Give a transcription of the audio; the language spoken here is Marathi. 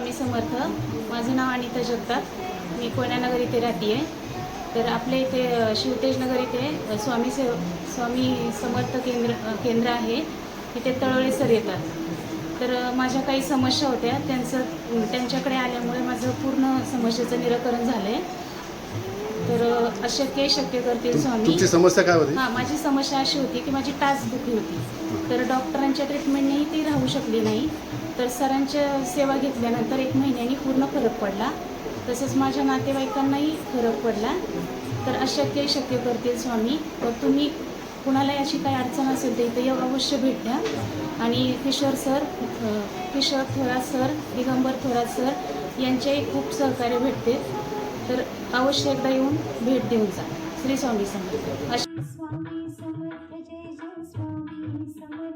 स्वामी समर्थ. माझं नाव अनिता जगताप. मी कोण्यानगर इथे राहते. आहे तर आपल्या इथे शिवतेजनगर इथे स्वामी से स्वामी समर्थ केंद्र केंद्र आहे. तिथे तळवळे सर येतात. तर माझ्या काही समस्या होत्या. त्यांचं त्यांच्याकडे आल्यामुळे माझं पूर्ण समस्येचं निराकरण झालं आहे अशक्य शक्य करतील स्वामी. तुमची समस्या काय होती? हां माझी समस्या अशी होती की माझी टाच दुखी होती तर डॉक्टरांच्या ट्रीटमेंटनेही ती राहू शकली नाही. तर सरांच्या सेवा घेतल्यानंतर एक महिन्यानी पूर्ण फरक पडला. तसंच माझ्या नातेवाईकांनाही फरक पडला. तर अशक्य शक्य करतील स्वामी. तर तुम्ही कुणालाही अशी काही अडचण असेल तर इथे अवश्य भेट द्या. आणि Kishor sir Kishor Thorat sir Digambar Thorat sir यांचेही खूप सहकार्य भेटते. तर अवश्य एकदा येऊन भेट देऊन जा. श्री स्वामी समर्थ. स्वामी समर्थ जय जय स्वामी समर्थ.